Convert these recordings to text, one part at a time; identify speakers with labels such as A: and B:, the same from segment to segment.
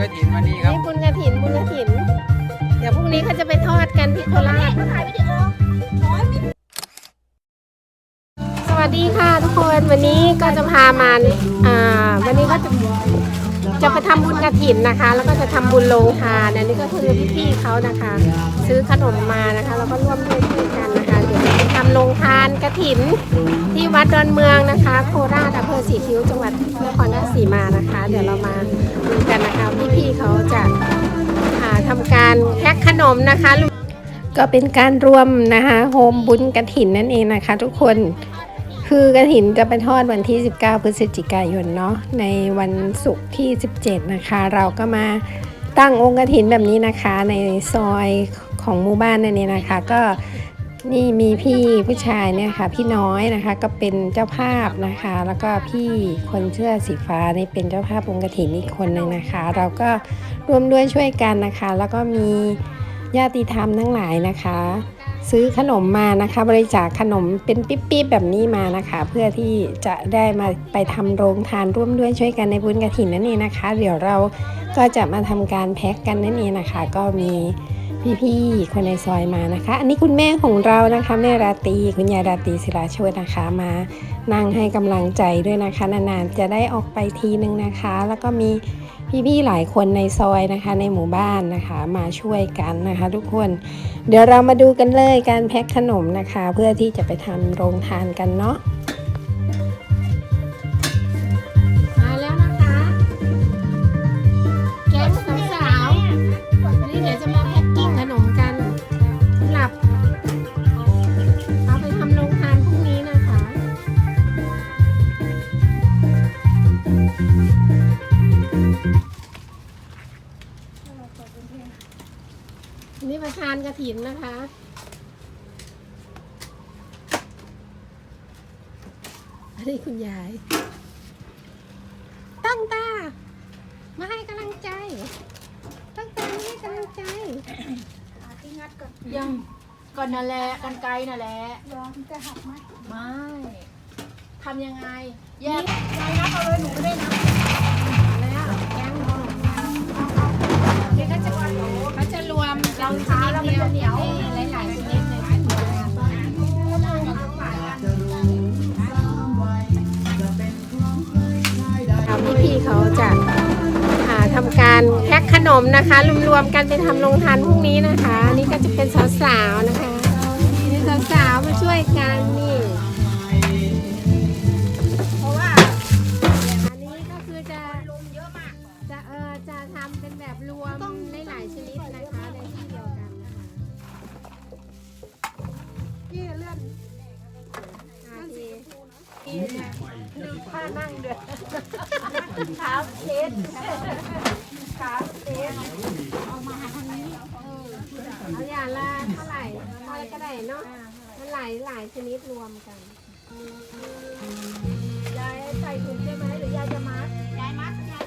A: กระถิน
B: วันนี้ครับ
A: นี่บุญกระถินบุญกระถิน เดี๋ยวพรุ่งนี้เขาจะไปทอดกันที่โคราชสวัสดีค่ะทุกคนวันนี้ก็จะพามาอ่า วันนี้ก็จะจะไปทำบุญกระถินนะคะ แล้วก็จะทำบุญโรงทานอันนี้ก็คือพี่ๆเขานะคะ ซื้อขนมมานะคะ แล้วก็ร่วมด้วยช่วยกันนะคะเดี๋ยวจะทำโรงทาน ถินที่วัดดอนเมืองนะคะ โคราชอำเภอสีคิ้วจังหวัดนครราชสีมานะคะ เดี๋ยวเรามาดูกันนะคะพี่ๆเขาจะาทำการแพ็คขนมนะคะก็เป็นการรวมนะคะโฮมบุญกระถินนั่นเองนะคะ ทุกคนคือกระถินจะไปทอดวันที่ 19 พฤศจิกายนเนาะในวันศุกร์ที่ 17 นะคะ เราก็มาตั้งองค์กระถินแบบนี้นะคะ ในซอยของหมู่บ้านนั่นเองนะคะ ก็ นี่มีพี่ผู้ชายเนี่ยค่ะพี่น้อยนะคะก็เป็นเจ้าภาพนะคะ แล้วก็พี่คนเสื้อสีฟ้านี่เป็นเจ้าภาพองค์กระถินอีกคนหนึ่งนะคะ เราก็ร่วมด้วยช่วยกันนะคะ แล้วก็มีญาติธรรมทั้งหลายนะคะ ซื้อขนมมานะคะ บริจาคขนมเป็นปิ๊บๆแบบนี้มานะคะ เพื่อที่จะได้มาไปทำโรงทานร่วมด้วยช่วยกันในบุญกระถินนั่นเองนะคะ เดี๋ยวเราก็จะมาทำการแพ็กกันนั่นเองนะคะ ก็มี พี่ๆคนในซอยมานะคะ อันนี้คุณแม่ของเรานะคะแม่ราตรีคุณยายราตรีศิลาชวดนะคะมานั่งให้กำลังใจด้วยนะคะนานๆจะได้ออกไปทีนึงนะคะ แล้วก็มีพี่ๆหลายคนในซอยนะคะ ในหมู่บ้านนะคะมาช่วยกันนะคะ ทุกคน เดี๋ยวเรามาดูกันเลยการแพ็คขนมนะคะ เพื่อที่จะไปทำโรงทานกันเนาะ ถินนะคะ อันนี้คุณยาย ตั้งตา มาให้กำลังใจ ตั้งตามาให้กำลังใจ
C: ที่งัดก่อน
D: ยังก่อนนั่นแหละกันไกลนั่นแหละ
C: ยอมจะหักไหม
D: ไม่ทำยังไง แยก
C: ยายนับเอาเลยหนูไม่ได้นับ
A: แล้วแกงนมเดี๋ยวก็จะเขาจะรวมเราช เขาจะาทำการแพ็คขนมนะคะรวมๆกันไปทำโรงทานพรุ่งนี้นะคะ นี่ก็จะเป็นสาวๆนะคะนี่สาวๆมาช่วยกันนี่
C: เพราะว่า
A: อันนี้ก็คือจะ
C: ลุมเยอะมาก
A: จะเออจะทำเป็นแบบรวมหลายๆชนิดนะคะในที่เดียวกันนะคะ
C: พี่เลื่อน
A: อาที
C: ดูผ้านั่งเดือด ขาเช็ดขาเทส
A: เอาอย่างละเท่าไหร่อะไรก็ได้เนาะมันหลายหลายชนิดรวมกัน
C: ยายใส่ถุงใช่ไหมหรือยายจะมัดยายมัดยาย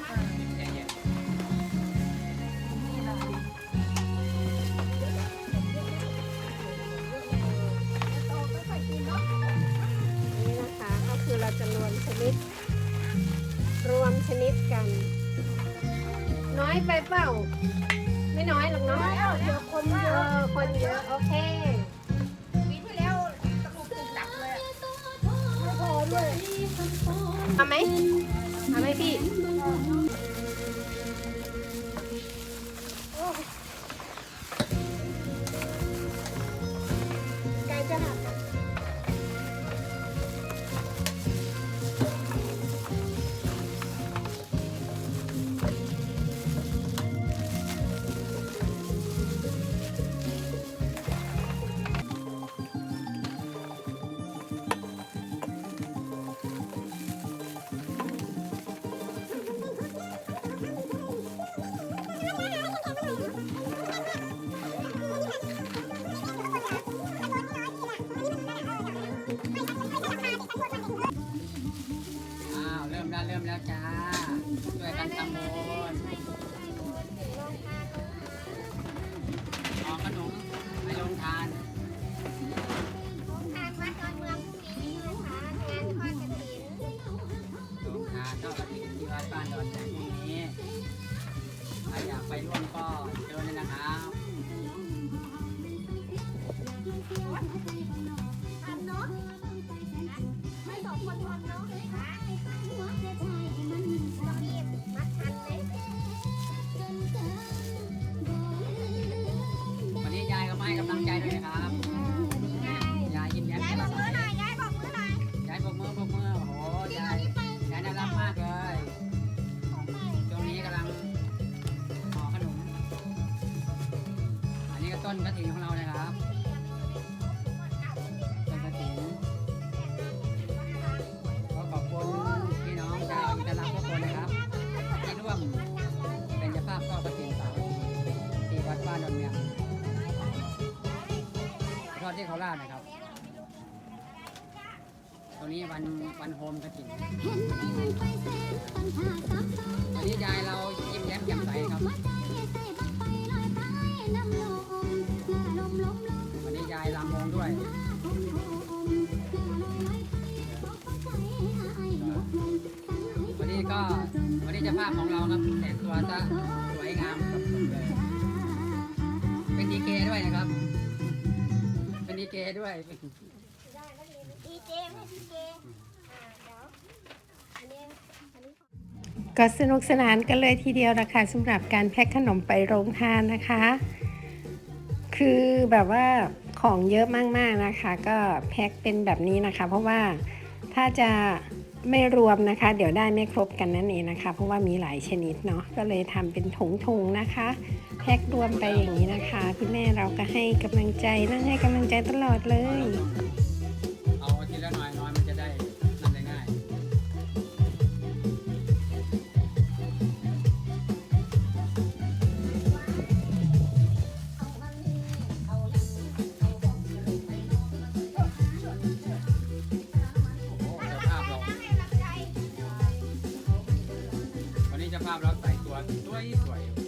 A: น้อยไปเปล่า ไม่น้อยหรอกเนาะ
C: เดี๋ยวคนเย
A: อะคนเยอะโอเค
C: ปีที่แล้วตะลุกตุกตักเลยอะไม่พอด้วย
A: เอาไหมเอาไหมพี่
C: ดอน
B: แดงพรุ่งนี้ใครอยากไปร่วมก็เชิญเลยนะครับ
C: ที่เขา
B: รานะครับ ตรงนี้วันวันโฮมกระถิ่นวันนี้ยายเรายิ้มแย้มแจ่มใสครับ วันนี้ยายรำวงด้วยวันนี้ก็วันนี้จะภาพของเราครับแต่งตัวซะ ด้วย ไดีเกด้วย
C: ดีเจไม่ดีเจอ่าเดี๋ยวอันนี้อันนี้
E: ก็สนุกสนานกันเลยทีเดียวนะคะสำหรับการแพ็คขนมไปโรงทานนะคะ คือแบบว่าของเยอะมากๆนะคะ ก็แพ็คเป็นแบบนี้นะคะ เพราะว่าถ้าจะ ไม่รวมนะคะ เดี๋ยวได้ไม่ครบกันนั่นเองนะคะ เพราะว่ามีหลายชนิดเนาะก็เลยทำเป็นถุงๆนะคะแพ็ครวมไปอย่างนี้นะคะคุณแม่เราก็ให้กำลังใจนั่งให้กำลังใจตลอดเลยา
B: ภาพเราใส่ตัวสวยสวย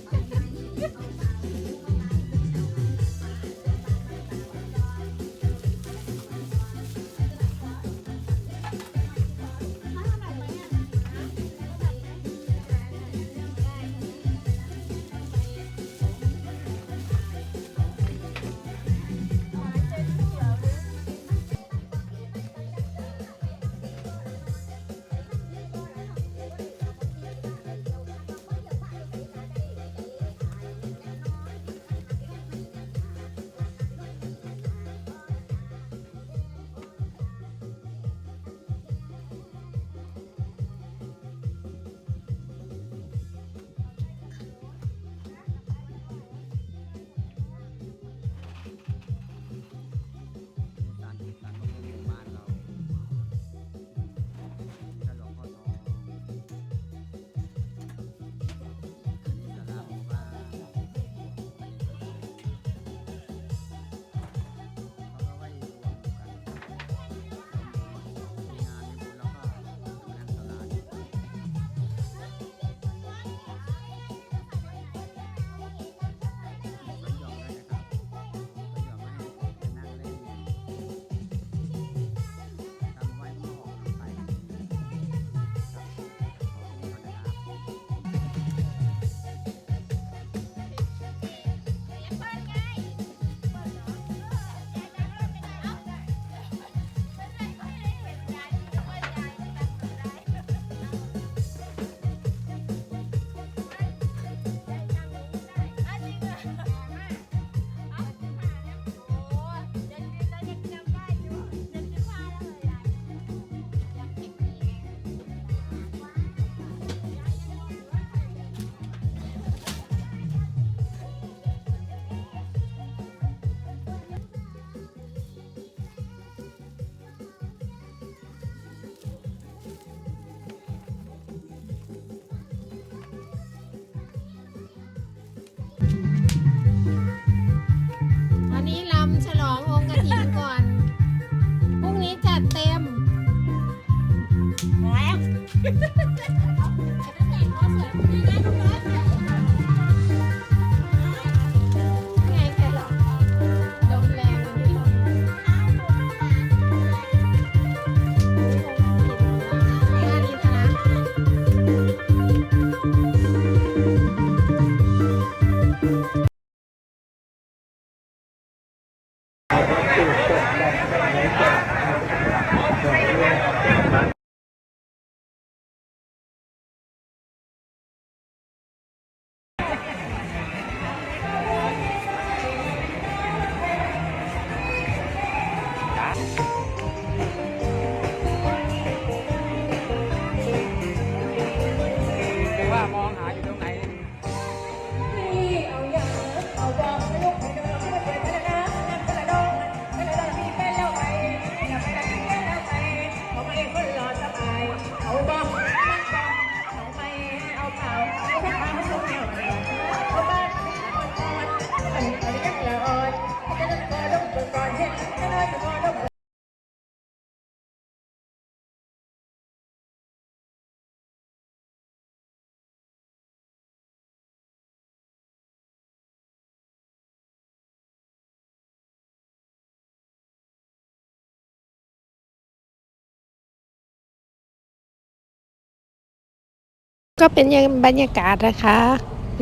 E: ก็เป็นบรรยากาศนะคะ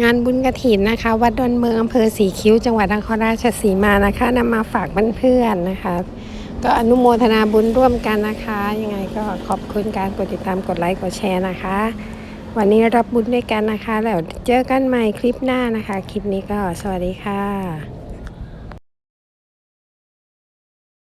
E: งานบุญกระถินนะคะ วัดดอนเมืองอำเภอสีคิ้ว จังหวัดนครราชสีมานะคะนำมาฝากเพื่อนๆนะคะ ก็อนุโมทนาบุญร่วมกันนะคะ ยังไงก็ขอบคุณการกดติดตามกดไลค์กดแชร์นะคะ วันนี้รับบุญด้วยกันนะคะ แล้วเจอกันใหม่คลิปหน้านะคะ คลิปนี้ก็สวัสดีค่ะ